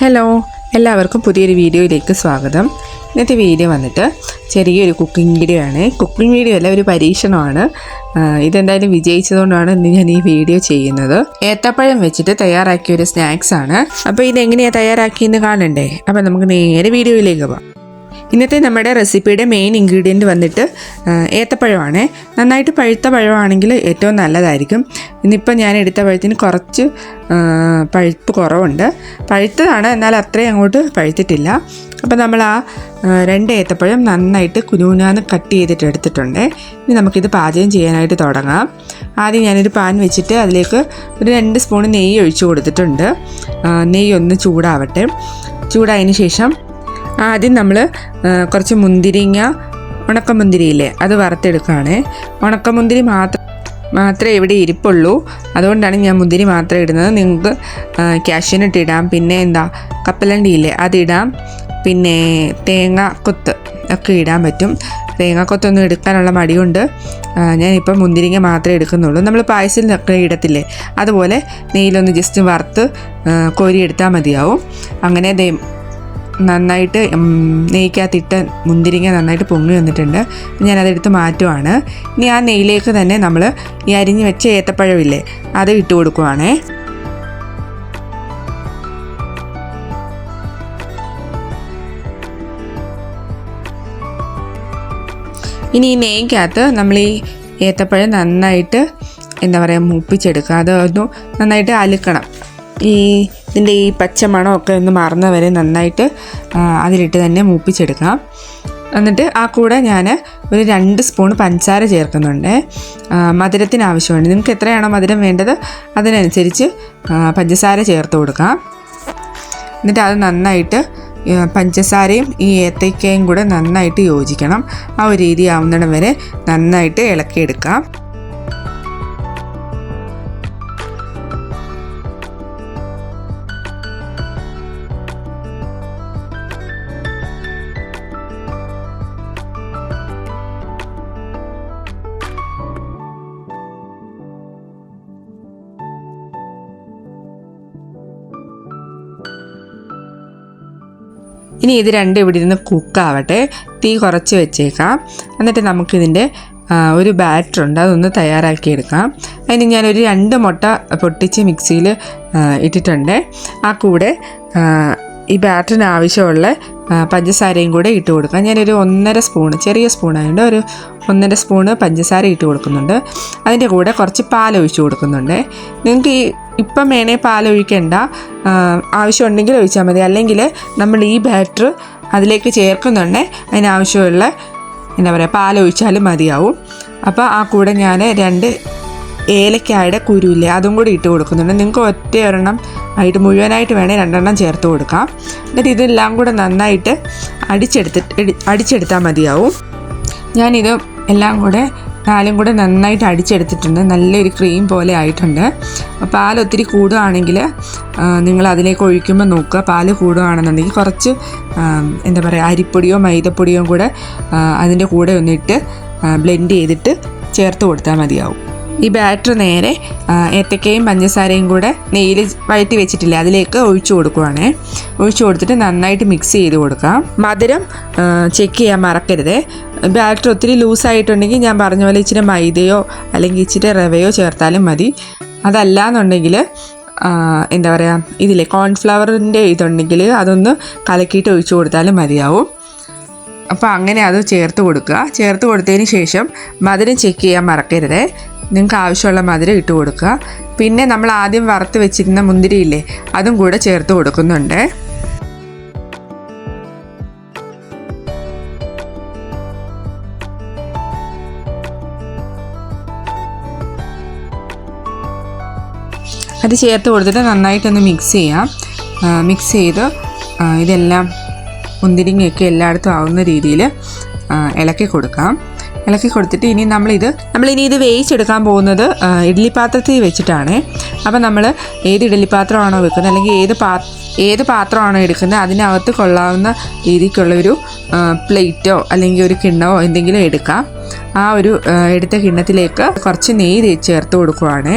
Hello എല്ലാവർക്കും പുതിയൊരു വീഡിയോയിലേക്ക് സ്വാഗതം. ഇന്നത്തെ വീഡിയോ വന്നിട്ട് ചെറിയൊരു കുക്കിംഗ് വീഡിയോ ആണ്. കുക്കിംഗ് വീഡിയോ അല്ല ഒരു പരീക്ഷണമാണ്. ഇതെന്തായാലും വിജയിച്ചതുകൊണ്ടാണ് ഇന്ന് ഞാൻ ഈ വീഡിയോ ചെയ്യുന്നത്. ഏത്തപ്പഴം വെച്ചിട്ട് തയ്യാറാക്കിയ ഒരു സ്നാക്സ് ആണ്. അപ്പോൾ ഇതെങ്ങനെയാണ് തയ്യാറാക്കിയെന്ന് കാണണ്ടേ? അപ്പോൾ നമുക്ക് നേരെ വീഡിയോയിലേക്ക് പോകാം. ഇന്നത്തെ നമ്മുടെ റെസിപ്പിയുടെ മെയിൻ ഇൻഗ്രീഡിയന്റ് വന്നിട്ട് ഏത്തപ്പഴമാണ്. നന്നായിട്ട് പഴുത്ത പഴമാണെങ്കിൽ ഏറ്റവും നല്ലതായിരിക്കും. ഇന്നിപ്പോൾ ഞാൻ എടുത്ത പഴത്തിന് കുറച്ച് പഴുപ്പ് കുറവുണ്ട്. പഴുത്തതാണ് എന്നാൽ അത്രയും അങ്ങോട്ട് പഴുത്തിട്ടില്ല. അപ്പോൾ നമ്മൾ ആ, രണ്ട് ഏത്തപ്പഴം നന്നായിട്ട് കുനുകുനാന്ന് കട്ട് ചെയ്തിട്ട് എടുത്തിട്ടുണ്ട്. ഇനി നമുക്കിത് പാചകം ചെയ്യാനായിട്ട് തുടങ്ങാം. ആദ്യം ഞാനൊരു പാൻ വെച്ചിട്ട് അതിലേക്ക് ഒരു രണ്ട് സ്പൂൺ നെയ്യ് ഒഴിച്ചു കൊടുത്തിട്ടുണ്ട്. നെയ്യ് ഒന്ന് ചൂടാവട്ടെ. ചൂടായതിന് ശേഷം ആദ്യം നമ്മൾ കുറച്ച് മുന്തിരിങ്ങ ഉണക്കമുന്തിരിയില്ലേ അത് വറുത്തെടുക്കുകയാണേ. ഉണക്കമുന്തിരി മാത്രം മാത്രമേ ഇവിടെ ഇരിപ്പുള്ളൂ. അതുകൊണ്ടാണ് ഞാൻ മുന്തിരി മാത്രം ഇടുന്നത്. നിങ്ങൾക്ക് ക്യാഷ്യൂനട്ട് ഇടാം. പിന്നെ എന്താ കപ്പലണ്ടി ഇല്ലേ അതിടാം പിന്നെ തേങ്ങ കൊത്ത് ഒക്കെ ഇടാൻ പറ്റും. തേങ്ങാക്കൊത്തൊന്നും എടുക്കാനുള്ള മടിയുണ്ട്. ഞാനിപ്പോൾ മുന്തിരിങ്ങ മാത്രമേ എടുക്കുന്നുള്ളൂ. നമ്മൾ പായസിൽ പായസത്തിലൊക്കെ ഇടത്തില്ലേ അതുപോലെ നെയ്യിലൊന്ന് ജസ്റ്റ് വറുത്ത് കോരി കോരിയെടുത്താൽ മതിയാവും. അങ്ങനെ നന്നായിട്ട് നെയ്ക്കകത്തിട്ട് മുന്തിരിങ്ങ നന്നായിട്ട് പൊങ്ങി വന്നിട്ടുണ്ട്. ഞാനതെടുത്ത് മാറ്റുവാണ്. ഇനി ആ നെയ്യിലേക്ക് തന്നെ നമ്മൾ ഈ അരിഞ്ഞ് വെച്ച ഏത്തപ്പഴമില്ലേ അത് ഇട്ട് കൊടുക്കുവാണേ. ഇനി ഈ നെയ്ക്കകത്ത് നമ്മൾ ഈ ഏത്തപ്പഴം നന്നായിട്ട് എന്താ പറയുക മൂപ്പിച്ചെടുക്കുക. അത് നന്നായിട്ട് അലുക്കണം. ഈ ഇതിന്റെ ഈ പച്ച മണമൊക്കെ ഒന്ന് മറന്നവരെ നന്നായിട്ട് അതിലിട്ട് തന്നെ മൂപ്പിച്ചെടുക്കാം. എന്നിട്ട് ആ കൂടെ ഞാൻ ഒരു രണ്ട് സ്പൂൺ പഞ്ചസാര ചേർക്കുന്നുണ്ട്. മധുരത്തിന് ആവശ്യമുണ്ട്. നിങ്ങൾക്ക് എത്രയാണോ മധുരം വേണ്ടത് അതിനനുസരിച്ച് പഞ്ചസാര ചേർത്ത് കൊടുക്കാം. എന്നിട്ട് അത് നന്നായിട്ട് പഞ്ചസാരയും ഈ ഏത്തയ്ക്കയും കൂടെ നന്നായിട്ട് യോജിക്കണം. ആ ഒരു രീതി ആവുന്നിടം വരെ നന്നായിട്ട് ഇളക്കിയെടുക്കാം. ഇനി ഇത് രണ്ടും ഇവിടെ ഇരുന്ന് കുക്കാവട്ടെ. തീ കുറച്ച് വെച്ചേക്കാം. എന്നിട്ട് നമുക്കിതിന്റെ ഒരു ബാറ്റർ ഉണ്ട്. അതൊന്ന് തയ്യാറാക്കിയെടുക്കാം. അതിന് ഞാനൊരു രണ്ട് മുട്ട പൊട്ടിച്ച് മിക്സിയിൽ ഇട്ടിട്ടുണ്ട്. ആ കൂടെ ഈ ബാറ്ററിന് ആവശ്യമുള്ള പഞ്ചസാരയും കൂടെ ഇട്ട് കൊടുക്കാം ഞാനൊരു ഒന്നര സ്പൂണ് ചെറിയ സ്പൂണായതുകൊണ്ട് ഒരു ഒന്നര സ്പൂണ് പഞ്ചസാര ഇട്ട് കൊടുക്കുന്നുണ്ട്. അതിന്റെ കൂടെ കുറച്ച് പാൽ ഒഴിച്ച് കൊടുക്കുന്നുണ്ട്. നിങ്ങൾക്ക് ഈ ഇപ്പം വേണേൽ പാൽ ഒഴിക്കേണ്ട ആവശ്യമുണ്ടെങ്കിൽ ഒഴിച്ചാൽ മതി. അല്ലെങ്കിൽ നമ്മൾ ഈ ബാറ്റർ അതിലേക്ക് ചേർക്കുന്നുണ്ട്. അതിനാവശ്യമുള്ള എന്താ പറയുക പാൽ ഒഴിച്ചാലും മതിയാവും. അപ്പോൾ ആ കൂടെ ഞാൻ രണ്ട് ഏലക്കായുടെ കുരുവില്ലേ അതും കൂടി ഇട്ട് കൊടുക്കുന്നുണ്ട്. നിങ്ങൾക്ക് ഒറ്റ ഒരെണ്ണം ആയിട്ട് മുഴുവനായിട്ട് വേണേൽ രണ്ടെണ്ണം ചേർത്ത് കൊടുക്കാം. എന്നിട്ട് ഇതെല്ലാം കൂടെ നന്നായിട്ട് അടിച്ചെടുത്തിട്ട് അടിച്ചെടുത്താൽ മതിയാവും. ഞാനിത് എല്ലാം കൂടെ പാലും കൂടെ നന്നായിട്ട് അടിച്ചെടുത്തിട്ടുണ്ട്. നല്ലൊരു ക്രീം പോലെ ആയിട്ടുണ്ട്. പാൽ ഒത്തിരി കൂടുകയാണെങ്കിൽ നിങ്ങൾ അതിലേക്ക് ഒഴിക്കുമ്പോൾ നോക്കുക. പാൽ കൂടുകയാണെന്നുണ്ടെങ്കിൽ കുറച്ച് എന്താ പറയുക അരിപ്പൊടിയോ മൈദപ്പൊടിയോ കൂടെ അതിന്റെ കൂടെ ഒന്നിട്ട് ബ്ലെൻഡ് ചെയ്തിട്ട് ചേർത്ത് കൊടുത്താൽ മതിയാവും. ഈ ബാറ്റർ നേരെ ഏത്തക്കയും പഞ്ചസാരയും കൂടെ നെയ്യിൽ വഴറ്റി വെച്ചിട്ടില്ല അതിലേക്ക് ഒഴിച്ചു കൊടുക്കുവാണേ. ഒഴിച്ചു കൊടുത്തിട്ട് നന്നായിട്ട് മിക്സ് ചെയ്ത് കൊടുക്കാം. മധുരം ചെക്ക് ചെയ്യാൻ മറക്കരുത്. ബാറ്റർ ഒത്തിരി ലൂസായിട്ടുണ്ടെങ്കിൽ ഞാൻ പറഞ്ഞ പോലെ ഇച്ചിരി മൈദയോ അല്ലെങ്കിൽ ഇച്ചിരി റവയോ ചേർത്താലും മതി. അതല്ല എന്നുണ്ടെങ്കിൽ എന്താ പറയുക ഇതിലെ കോൺഫ്ലവറിന്റെ ഇതുണ്ടെങ്കിൽ അതൊന്ന് കലക്കിയിട്ട് ഒഴിച്ചു കൊടുത്താലും മതിയാവും. അപ്പോൾ അങ്ങനെ അത് ചേർത്ത് കൊടുക്കുക. ചേർത്ത് കൊടുത്തതിന് ശേഷം മധുരം ചെക്ക് ചെയ്യാൻ മറക്കരുത്. നിങ്ങൾക്ക് ആവശ്യമുള്ള മധുരം ഇട്ട് കൊടുക്കുക. പിന്നെ നമ്മൾ ആദ്യം വറുത്ത് വെച്ചിരുന്ന മുന്തിരിയില്ലേ അതും കൂടെ ചേർത്ത് കൊടുക്കുന്നുണ്ട്. അത് ചേർത്ത് കൊടുത്തിട്ട് നന്നായിട്ടൊന്ന് മിക്സ് ചെയ്യാം. മിക്സ് ചെയ്ത് ഇതെല്ലാം മുന്തിരിങ്ങയൊക്കെ എല്ലായിടത്തും ആവുന്ന രീതിയിൽ ഇളക്കി കൊടുക്കാം. ഇളക്കി കൊടുത്തിട്ട് ഇനി നമ്മളിത് നമ്മളിനി ഇത് വേവിച്ചെടുക്കാൻ പോകുന്നത് ഇഡ്ഡലി പാത്രത്തിൽ വെച്ചിട്ടാണ്. അപ്പോൾ നമ്മൾ ഏത് ഇഡ്ഡലി പാത്രമാണോ വെക്കുന്നത് അല്ലെങ്കിൽ ഏത് പാ ഏത് പാത്രമാണോ എടുക്കുന്നത് അതിനകത്ത് കൊള്ളാവുന്ന രീതിക്കുള്ളൊരു പ്ലേറ്റോ അല്ലെങ്കിൽ ഒരു കിണ്ണമോ എന്തെങ്കിലും എടുക്കാം. ആ ഒരു എടുത്ത കിണ്ണത്തിലേക്ക് കുറച്ച് നെയ്യ് ചേർത്ത് കൊടുക്കുവാണ്.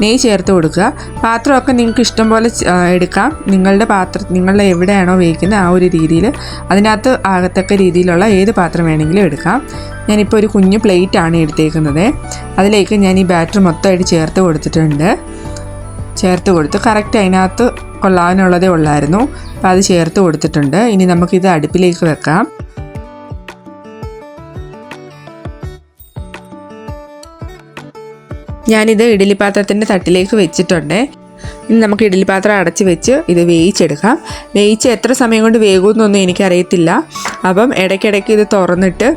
നെയ്യ് ചേർത്ത് കൊടുക്കുക. പാത്രമൊക്കെ നിങ്ങൾക്ക് ഇഷ്ടം പോലെ എടുക്കാം. നിങ്ങളുടെ പാത്ര നിങ്ങളുടെ എവിടെയാണോ വേവിക്കുന്നത് ആ ഒരു രീതിയിൽ അതിനകത്ത് ആകത്തക്ക രീതിയിലുള്ള ഏത് പാത്രം വേണമെങ്കിലും എടുക്കാം. ഞാനിപ്പോൾ ഒരു കുഞ്ഞു പ്ലേറ്റാണ് എടുത്തേക്കുന്നത്. അതിലേക്ക് ഞാൻ ഈ ബാറ്റർ മൊത്തമായിട്ട് ചേർത്ത് കൊടുത്തിട്ടുണ്ട്. ചേർത്ത് കൊടുത്ത് കറക്റ്റ് അതിനകത്ത് കൊള്ളാനുള്ളതേ ഉള്ളായിരുന്നു. അപ്പോൾ അത് ചേർത്ത് കൊടുത്തിട്ടുണ്ട്. ഇനി നമുക്കിത് അടുപ്പിലേക്ക് വെക്കാം. ഞാനിത് ഇഡ്ഡലി പാത്രത്തിന്റെ തട്ടിലേക്ക് വെച്ചിട്ടുണ്ട്. ഇനി നമുക്ക് ഇഡ്ഡലി പാത്രം അടച്ച് വെച്ച് ഇത് വേയിച്ചെടുക്കാം വേയിച്ച് എത്ര സമയം കൊണ്ട് വേകുമെന്നൊന്നും എനിക്കറിയത്തില്ല. അപ്പം ഇടയ്ക്കിടയ്ക്ക് ഇത് തുറന്നിട്ട്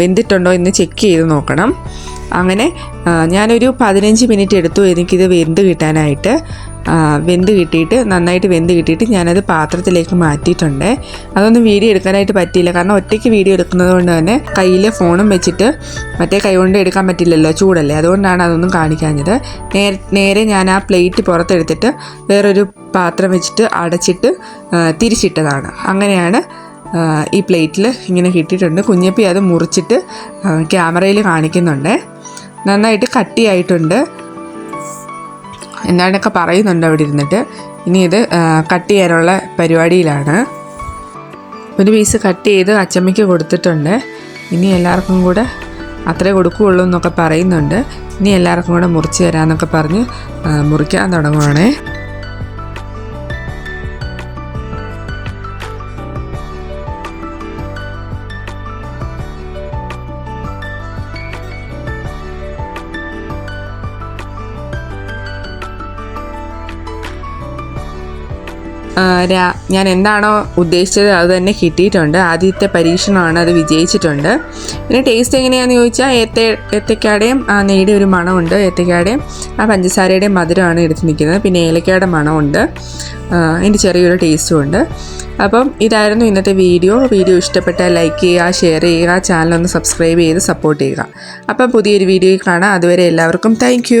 വെന്തിട്ടുണ്ടോ എന്ന് ചെക്ക് ചെയ്ത് നോക്കണം. അങ്ങനെ ഞാനൊരു പതിനഞ്ച് മിനിറ്റ് എടുത്തു എനിക്കിത് വെന്ത് കിട്ടാനായിട്ട്. വെന്ത് കിട്ടിയിട്ട് നന്നായിട്ട് വെന്ത് കിട്ടിയിട്ട് ഞാനത് പാത്രത്തിലേക്ക് മാറ്റിയിട്ടുണ്ട്. അതൊന്നും വീഡിയോ എടുക്കാനായിട്ട് പറ്റിയില്ല. കാരണം ഒറ്റയ്ക്ക് വീഡിയോ എടുക്കുന്നത് കൊണ്ട് തന്നെ കയ്യിൽ ഫോണും വെച്ചിട്ട് മറ്റേ കൈ കൊണ്ട് എടുക്കാൻ പറ്റില്ലല്ലോ ചൂടല്ലേ? അതുകൊണ്ടാണ് അതൊന്നും കാണിക്കാഞ്ഞത്. നേരെ ഞാൻ ആ പ്ലേറ്റ് പുറത്തെടുത്തിട്ട് വേറൊരു പാത്രം വെച്ചിട്ട് അടച്ചിട്ട് തിരിച്ചിട്ടതാണ്. അങ്ങനെയാണ് ഈ പ്ലേറ്റിൽ ഇങ്ങനെ കിട്ടിയിട്ടുണ്ട്. കുഞ്ഞപ്പി അത് മുറിച്ചിട്ട് ക്യാമറയിൽ കാണിക്കുന്നുണ്ട്. നന്നായിട്ട് കട്ടിയായിട്ടുണ്ട്. എന്താണ്ടൊക്കെ പറയുന്നുണ്ട് അവിടെ ഇരുന്നിട്ട്. ഇനി ഇത് കട്ട് ചെയ്യാനുള്ള പരിപാടിയിലാണ്. ഒരു പീസ് കട്ട് ചെയ്ത് അച്ചമ്മയ്ക്ക് കൊടുത്തിട്ടുണ്ട്. ഇനി എല്ലാവർക്കും കൂടെ അത്രേ കൊടുക്കുകയുള്ളൂ എന്നൊക്കെ പറയുന്നുണ്ട്. ഇനി എല്ലാവർക്കും കൂടെ മുറിച്ച് തരാമെന്നൊക്കെ പറഞ്ഞ് മുറിക്കാൻ തുടങ്ങുവാണേ. ഞാൻ എന്താണോ ഉദ്ദേശിച്ചത് അത് തന്നെ കിട്ടിയിട്ടുണ്ട്. ആദ്യത്തെ പരീക്ഷണമാണ് അത് വിജയിച്ചിട്ടുണ്ട്. പിന്നെ ടേസ്റ്റ് എങ്ങനെയാണെന്ന് ചോദിച്ചാൽ ഏത്ത ഏത്തക്കാടയും ആ നെയ്യുടെ ഒരു മണമുണ്ട്. ഏത്തക്കാടയും ആ പഞ്ചസാരയുടെയും മധുരമാണ് എടുത്ത് നിൽക്കുന്നത്. പിന്നെ ഏലക്കയുടെ മണമുണ്ട്. അതിന്റെ ചെറിയൊരു ടേസ്റ്റും ഉണ്ട്. അപ്പം ഇതായിരുന്നു ഇന്നത്തെ വീഡിയോ. വീഡിയോ ഇഷ്ടപ്പെട്ടാൽ ലൈക്ക് ചെയ്യുക ഷെയർ ചെയ്യുക ചാനൽ ഒന്ന് സബ്സ്ക്രൈബ് ചെയ്ത് സപ്പോർട്ട് ചെയ്യുക. അപ്പം പുതിയൊരു വീഡിയോ കാണാം. അതുവരെ എല്ലാവർക്കും താങ്ക്